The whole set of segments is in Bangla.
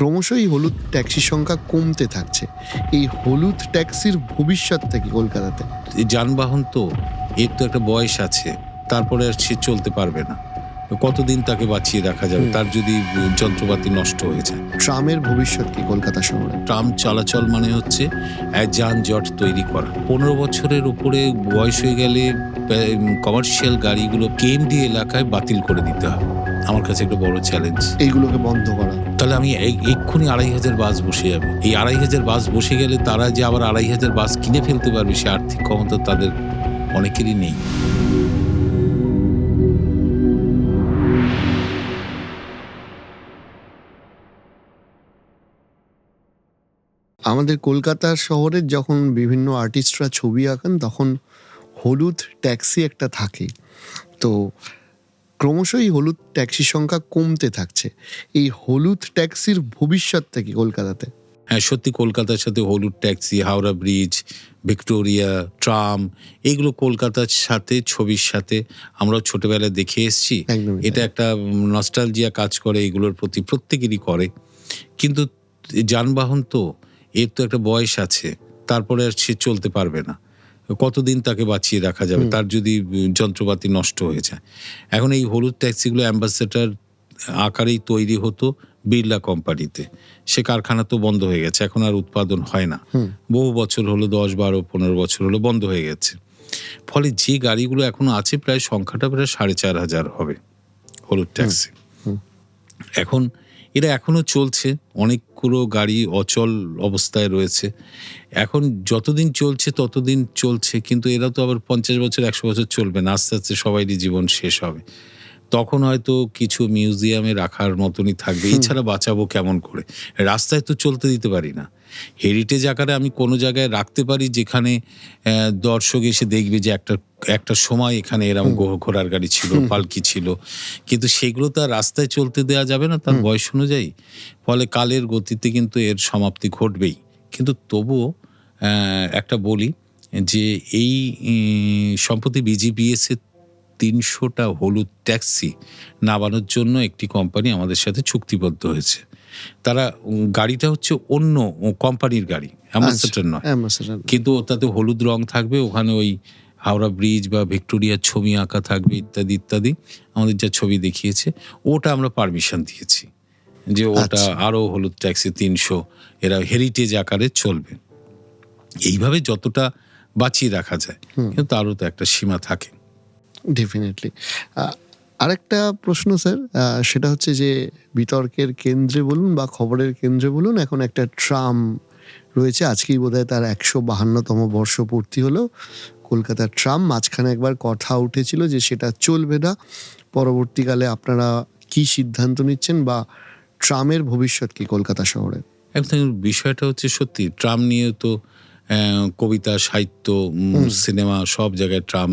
ক্রমশই হলুদ ট্যাক্সির সংখ্যা কমতে থাকছে। এই হলুদ ট্যাক্সির ভবিষ্যৎ কি কলকাতাতে। এই যানবাহন তো এর তো একটা বয়স আছে তারপরে আর সে চলতে পারবে না। কতদিন তাকে বাঁচিয়ে রাখা যাবে তার যদি যন্ত্রপাতি নষ্ট হয়ে যায়। ট্রামের ভবিষ্যৎ কি কলকাতা শহরে? ট্রাম চলাচল মানে হচ্ছে এক যানজট তৈরি করা। পনেরো বছরের উপরে বয়স হয়ে গেলে কমার্শিয়াল গাড়িগুলো কেএমডি এলাকায় বাতিল করে দিতে হবে। আমার কাছে একটা বড় চ্যালেঞ্জ এইগুলোকে বন্ধ করা। তাহলে আমি এক্ষুনি আড়াই হাজার বাস বসে যাবে। এই আড়াই হাজার বাস বসে গেলে তারা যে আবার আড়াই হাজার বাস কিনে ফেলতে পারবে সে আর্থিক ক্ষমতা তাদের অনেকেরই নেই। আমাদের কলকাতা শহরের যখন বিভিন্ন আর্টিস্টরা ছবি আঁকেন তখন হলুদ ট্যাক্সি একটা থাকে। তো ক্রমশই হলুদ ট্যাক্সির সংখ্যা কমতে থাকছে। এই হলুদ ট্যাক্সির ভবিষ্যৎটা কি কলকাতাতে। হ্যাঁ সত্যি কলকাতার সাথে হলুদ taxi Howrah bridge Victoria tram এগুলো কলকাতার সাথে ছবির সাথে আমরা ছোটবেলায় দেখে এসেছি। এটা একটা নস্টালজিয়া কাজ করে এগুলোর প্রতি প্রত্যেকেরই করে। কিন্তু যানবাহন তো এর তো একটা বয়স আছে তারপরে আর সে চলতে পারবে না। কতদিন তাকে বাঁচিয়ে রাখা যাবে? তার যদি যন্ত্রপাতি নষ্ট হয়ে যায়। এখন এই হলুদ ট্যাক্সিগুলো অ্যাম্বাসেডার আকারেই তৈরি হতো বিড়লা কোম্পানিতে। সে কারখানা তো বন্ধ হয়ে গেছে এখন আর উৎপাদন হয় না। বহু বছর হলো দশ বারো পনেরো বছর হলো বন্ধ হয়ে গেছে। ফলে যে গাড়িগুলো এখনও আছে প্রায় সংখ্যাটা প্রায় সাড়ে চার হাজার হবে হলুদ ট্যাক্সি। এখন এরা এখনও চলছে অনেকগুলো গাড়ি অচল অবস্থায় রয়েছে। এখন যতদিন চলছে ততদিন চলছে, কিন্তু এরা তো আবার পঞ্চাশ বছর, একশো বছর চলবে না। আস্তে আস্তে সবারই জীবন শেষ হবে। তখন হয়তো কিছু মিউজিয়ামে রাখার মতনই থাকবে। এছাড়া বাঁচাবো কেমন করে? রাস্তায় তো চলতে দিতে পারি না। হেরিটেজ আকারে আমি কোনো জায়গায় রাখতে পারি যেখানে দর্শক এসে দেখবে যে একটা একটা সময় এখানে এরম গো- ঘোড়ার গাড়ি ছিল পালকি ছিল। কিন্তু সেগুলো তো আর রাস্তায় চলতে দেওয়া যাবে না তার বয়স অনুযায়ী। ফলে কালের গতিতে কিন্তু এর সমাপ্তি ঘটবেই। কিন্তু তবুও একটা বলি যে এই সম্প্রতি বিজিবিএস এর তিনশোটা হলুদ ট্যাক্সি নামানোর জন্য একটি কোম্পানি আমাদের সাথে চুক্তিবদ্ধ হয়েছে। তারা গাড়িটা হচ্ছে অন্য কোম্পানির গাড়ি অ্যাম্বাসেডার নয়। কিন্তু তাতে হলুদ রং থাকবে ওখানে ওই হাওড়া ব্রিজ বা ভিক্টোরিয়ার ছবি আঁকা থাকবে ইত্যাদি ইত্যাদি আমাদের যা ছবি দেখিয়েছে ওটা আমরা পারমিশন দিয়েছি যে ওটা আরও হলুদ ট্যাক্সি তিনশো এরা হেরিটেজ আকারে চলবে। এইভাবে যতটা বাঁচিয়ে রাখা যায় কিন্তু তারও তো একটা সীমা থাকে। ডেফিনেটলি আরেকটা প্রশ্ন স্যার সেটা হচ্ছে যে বিতর্কের কেন্দ্রে বলুন বা খবরের কেন্দ্রে বলুন এখন একটা ট্রাম রয়েছে। আজকেই বোধহয় তার একশো বাহান্নতম বর্ষপূর্তি হলো। কলকাতার ট্রাম মাঝখানে একবার কথা উঠেছিল যে সেটা চলবে না। পরবর্তীকালে আপনারা কি সিদ্ধান্ত নিচ্ছেন বা ট্রামের ভবিষ্যৎ কি কলকাতা শহরে? একদম বিষয়টা হচ্ছে সত্যি ট্রাম নিয়ে তো কবিতা সাহিত্য সিনেমা সব জায়গায় ট্রাম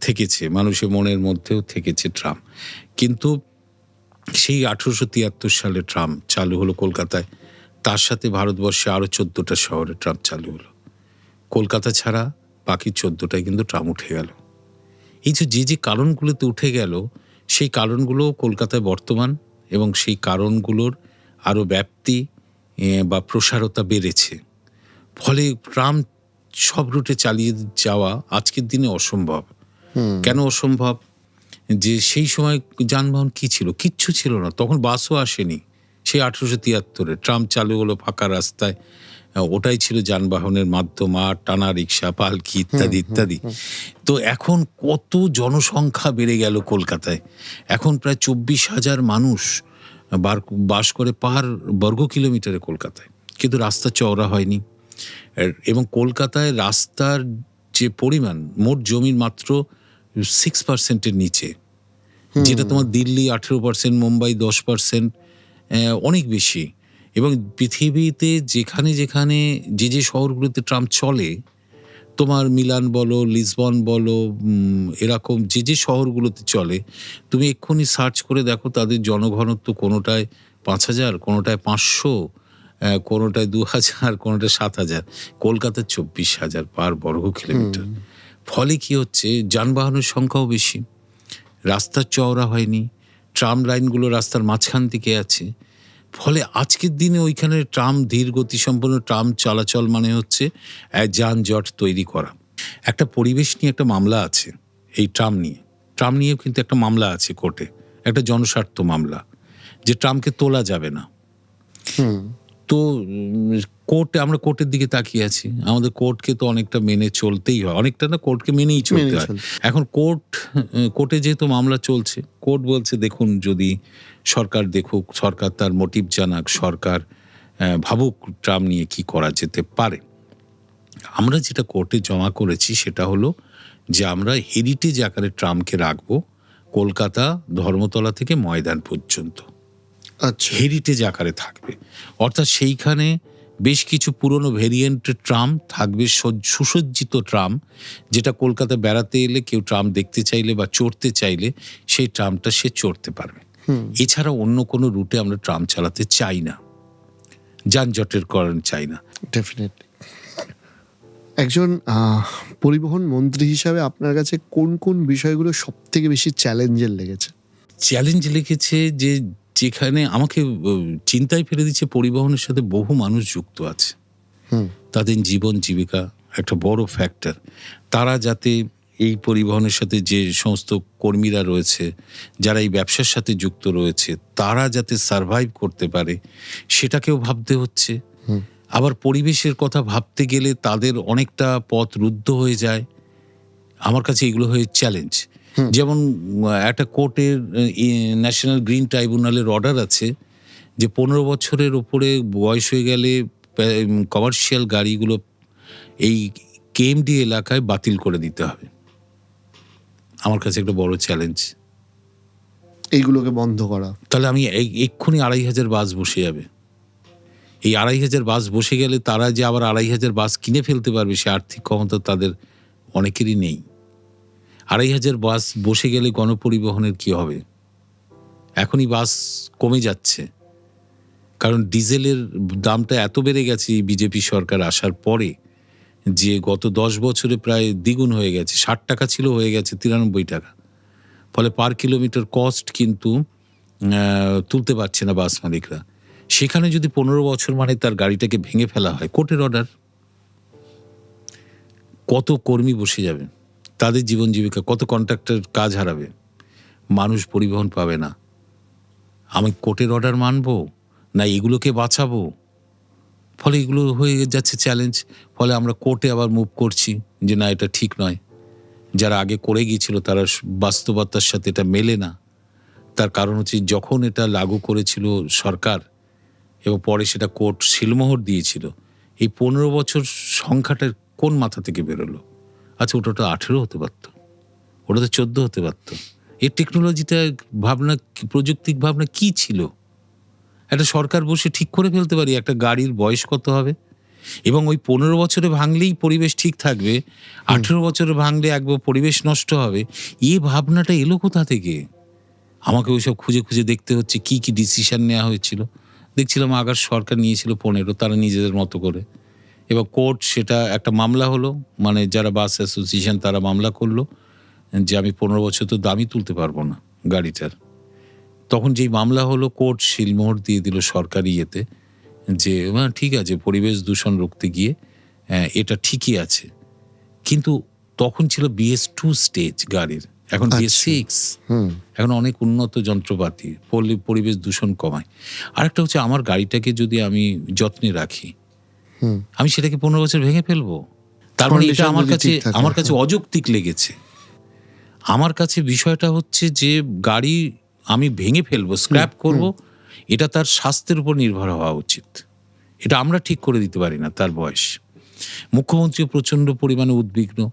থেকেছে, মানুষের মনের মধ্যেও থেকেছে ট্রাম কিন্তু সেই আঠেরোশো তিয়াত্তর সালে ট্রাম চালু হলো কলকাতায়। তার সাথে ভারতবর্ষে আরও চোদ্দোটা শহরে ট্রাম চালু হলো। কলকাতা ছাড়া বাকি চোদ্দোটায় কিন্তু ট্রাম উঠে গেল। এই যে যে কারণগুলোতে উঠে গেল, সেই কারণগুলো কলকাতায় বর্তমান এবং সেই কারণগুলোর আরও ব্যাপ্তি বা প্রসারতা বেড়েছে। ফলে ট্রাম সব রুটে চালিয়ে যাওয়া আজকের দিনে অসম্ভব। কেন অসম্ভব? যে সেই সময় যানবাহন কি ছিল? কিচ্ছু ছিল না। তখন বাসও আসেনি। সেই আঠেরোশো তিয়াত্তরে ট্রাম চালু হলো ফাঁকা রাস্তায়। ওটাই ছিল যানবাহনের মাধ্যম আর টানা রিক্সা পালকি ইত্যাদি ইত্যাদি। তো এখন কত জনসংখ্যা বেড়ে গেল কলকাতায়। এখন প্রায় চব্বিশ হাজার মানুষ বার- বাস করে পার বর্গ কিলোমিটারে কলকাতায়। কিন্তু রাস্তা চওড়া হয়নি। এবং কলকাতায় রাস্তার যে পরিমাণ মোট জমির মাত্র সিক্স পার্সেন্টের নিচে, যেটা তোমার দিল্লি আঠেরো পার্সেন্ট মুম্বাই দশ পার্সেন্ট অনেক বেশি। এবং পৃথিবীতে যেখানে যেখানে যে যে শহরগুলোতে ট্রাম চলে, তোমার মিলান বলো, লিসবন বলো এরকম যে যে শহরগুলোতে চলে, তুমি এক্ষুনি সার্চ করে দেখো তাদের জনঘনত্ব কোনোটায় পাঁচ হাজার, কোনোটায় পাঁচশো কোনোটায় দু হাজার, কোনোটায় সাত হাজার। কলকাতার চব্বিশ হাজার পার বর্গ কিলোমিটার ফলে কি হচ্ছে? যানবাহনের সংখ্যাও বেশি। রাস্তা চওড়া হয়নি। ট্রাম লাইনগুলো রাস্তার মাঝখান দিকে আছে। ফলে আজকের দিনে ওইখানে ট্রাম ধীর গতিসম্পন্ন ট্রাম চলাচল মানে হচ্ছে যানজট তৈরি করা। একটা পরিবেশ নিয়ে একটা মামলা আছে এই ট্রাম নিয়ে। ট্রাম নিয়েও কিন্তু একটা মামলা আছে কোর্টে। একটা জনস্বার্থ মামলা। যে ট্রামকে তোলা যাবে না। তো কোর্টে আমরা কোর্টের দিকে তাকিয়ে আছি। আমাদের কোর্টকে তো অনেকটা মেনে চলতেই হয়। অনেকটা না কোর্টকে মেনেই চলতে হয়। এখন কোর্ট কোর্টে যেহেতু মামলা চলছে কোর্ট বলছে দেখুন যদি সরকার দেখুক সরকার তার মোটিভ জানাক সরকার ভাবুক ট্রাম নিয়ে কি করা যেতে পারে। আমরা যেটা কোর্টে জমা করেছি সেটা হলো যে আমরা হেরিটেজ আকারে ট্রামকে রাখব কলকাতা ধর্মতলা থেকে ময়দান পর্যন্ত। আচ্ছা। হেরিটেজ আকারে থাকবে। অর্থাৎ সেইখানে বেশ কিছু পুরনো ভেরিয়েন্টের ট্রাম থাকবে সুসজ্জিত ট্রাম যেটা কলকাতা বেড়াতে এলে কেউ ট্রাম দেখতে চাইলে বা চড়তে চাইলে সেই ট্রামটা সে চড়তে পারবে। এছাড়া অন্য কোনো রুটে আমরা ট্রাম চালাতে চাই না। যানজটের কারণ চাই না। ডেফিনেটলি একজন পরিবহন মন্ত্রী হিসাবে আপনার কাছে কোন কোন বিষয়গুলো সব থেকে বেশি চ্যালেঞ্জের লেগেছে? চ্যালেঞ্জ লিখেছে যে যেখানে আমাকে চিন্তায় ফেলে দিচ্ছে পরিবহনের সাথে বহু মানুষ যুক্ত আছে। হুম। তাদের জীবন জীবিকা একটা বড় ফ্যাক্টর তারা যাতে এই পরিবহনের সাথে যে সমস্ত কর্মীরা রয়েছে যারা এই ব্যবসার সাথে যুক্ত রয়েছে তারা যাতে সারভাইভ করতে পারে সেটাকেও ভাবতে হচ্ছে। আবার পরিবেশের কথা ভাবতে গেলে তাদের অনেকটা পথ রুদ্ধ হয়ে যায়। আমার কাছে এগুলো হয়ে চ্যালেঞ্জ যেমন একটা কোর্টের ন্যাশনাল গ্রিন ট্রাইব্যুনালের অর্ডার আছে যে পনেরো বছরের ওপরে বয়স হয়ে গেলে কমার্শিয়াল গাড়িগুলো এই কেএমডি এলাকায় বাতিল করে দিতে হবে। আমার কাছে একটা বড় চ্যালেঞ্জ এইগুলোকে বন্ধ করা। তাহলে আমি এক্ষুনি আড়াই হাজার বাস বসে যাবে। এই আড়াই হাজার বাস বসে গেলে তারা যে আবার আড়াই হাজার বাস কিনে ফেলতে পারবে সে আর্থিক ক্ষমতা তাদের অনেকেরই নেই। আড়াই হাজার বাস বসে গেলে গণপরিবহনের কি হবে? এখনই বাস কমে যাচ্ছে। কারণ ডিজেলের দামটা এত বেড়ে গেছে বিজেপি সরকার আসার পরে যে গত দশ বছরে প্রায় দ্বিগুণ হয়ে গেছে। ষাট টাকা ছিল, হয়ে গেছে তিরানব্বই টাকা। ফলে পার কিলোমিটার কস্ট কিন্তু তুলতে পারছে না বাস মালিকরা। সেখানে যদি পনেরো বছর মানে তার গাড়িটাকে ভেঙে ফেলা হয়, কোর্টের অর্ডার, কত কর্মী বসে যাবে? তাদের জীবন জীবিকা, কত কন্ট্রাক্টর কাজ হারাবে? মানুষ পরিবহন পাবে না। আমি কোর্টের অর্ডার মানবো? না এগুলোকে বাঁচাবো? ফলে এগুলো হয়ে যাচ্ছে চ্যালেঞ্জ ফলে আমরা কোর্টে আবার মুভ করছি যে না, এটা ঠিক নয়। যারা আগে করে গিয়েছিল, তারা বাস্তবতার সাথে এটা মেলে না। তার কারণ হচ্ছে, যখন এটা লাগু করেছিল সরকার, এবং পরে সেটা কোর্ট সিলমোহর দিয়েছিল, এই পনেরো বছর সংখ্যাটা কোন মাথা থেকে বেরোলো? আচ্ছা ওটা তো আঠেরো হতে পারত। ওটা তো চোদ্দ হতে পারত। এই টেকনোলজিটা ভাবনা প্রযুক্তিক ভাবনা কি ছিল? একটা সরকার বসে ঠিক করে ফেলতে পারি একটা গাড়ির বয়স কত হবে? এবং ওই পনেরো বছরে ভাঙলেই পরিবেশ ঠিক থাকবে আঠেরো বছরে ভাঙলে একবার পরিবেশ নষ্ট হবে। এ ভাবনাটা এলো কোথা থেকে? আমাকে ওইসব খুঁজে খুঁজে দেখতে হচ্ছে কি কি ডিসিশন নেওয়া হয়েছিল? দেখছিলাম আগার সরকার নিয়েছিল পনেরো তারা নিজেদের মতো করে। এবার কোর্ট সেটা একটা মামলা হলো মানে যারা বাস অ্যাসোসিয়েশন তারা মামলা করল যে আমি পনেরো বছর তো দামই তুলতে পারব না গাড়িটার। তখন যেই মামলা হলো কোর্ট শিলমোহর দিয়ে দিল সরকারি ইয়েতে যে "হ্যাঁ, ঠিক আছে পরিবেশ দূষণ রুখতে গিয়ে এটা ঠিকই আছে। কিন্তু তখন ছিল বিএস টু স্টেজ গাড়ির এখন বিএস আচ্ছা। সিক্স এখন অনেক উন্নত যন্ত্রপাতি পরিবেশ দূষণ কমায়। আরেকটা হচ্ছে আমার গাড়িটাকে যদি আমি যত্নে রাখি আমি সেটাকে পনেরো বছর ভেঙে ফেলব। তার মানে এটা আমার কাছে আমার কাছে হ্যাঁ। অযৌক্তিক লেগেছে। আমার কাছে বিষয়টা হচ্ছে যে গাড়ি আমি ভেঙে ফেলব স্ক্র্যাপ করব এটা তার স্বাস্থ্যের উপর নির্ভর হওয়া উচিত। এটা আমরা ঠিক করে দিতে পারি না তার বয়স। মুখ্যমন্ত্রী প্রচণ্ড পরিমাণে উদ্বিগ্ন।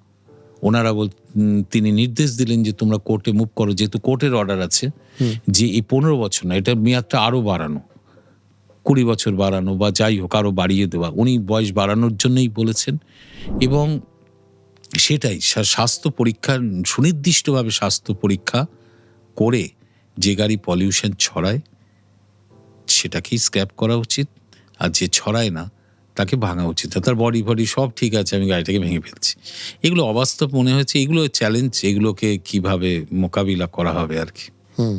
ওনারা বল তিনি নির্দেশ দিলেন যে তোমরা কোর্টে মুভ করো। যেহেতু কোর্টের অর্ডার আছে যে এই পনেরো বছর না এটা মেয়াদটা আরও বাড়ানো। কুড়ি বছর বাড়ানো বা যাই হোক আরও বাড়িয়ে দেওয়া। উনি বয়স বাড়ানোর জন্যই বলেছেন এবং সেটাই স্বাস্থ্য পরীক্ষা সুনির্দিষ্টভাবে স্বাস্থ্য পরীক্ষা করে যে গাড়ি পলিউশন ছড়ায় সেটাকেই স্ক্র্যাপ করা উচিত আর যে ছড়ায় না তাকে ভাঙা উচিত। তার বডি ফডি সব ঠিক আছে, আমি গাড়িটাকে ভেঙে ফেলছি। এগুলো অবাস্তব মনে হয়েছে, এগুলো চ্যালেঞ্জ এগুলোকে কীভাবে মোকাবিলা করা হবে আর কি। হুম।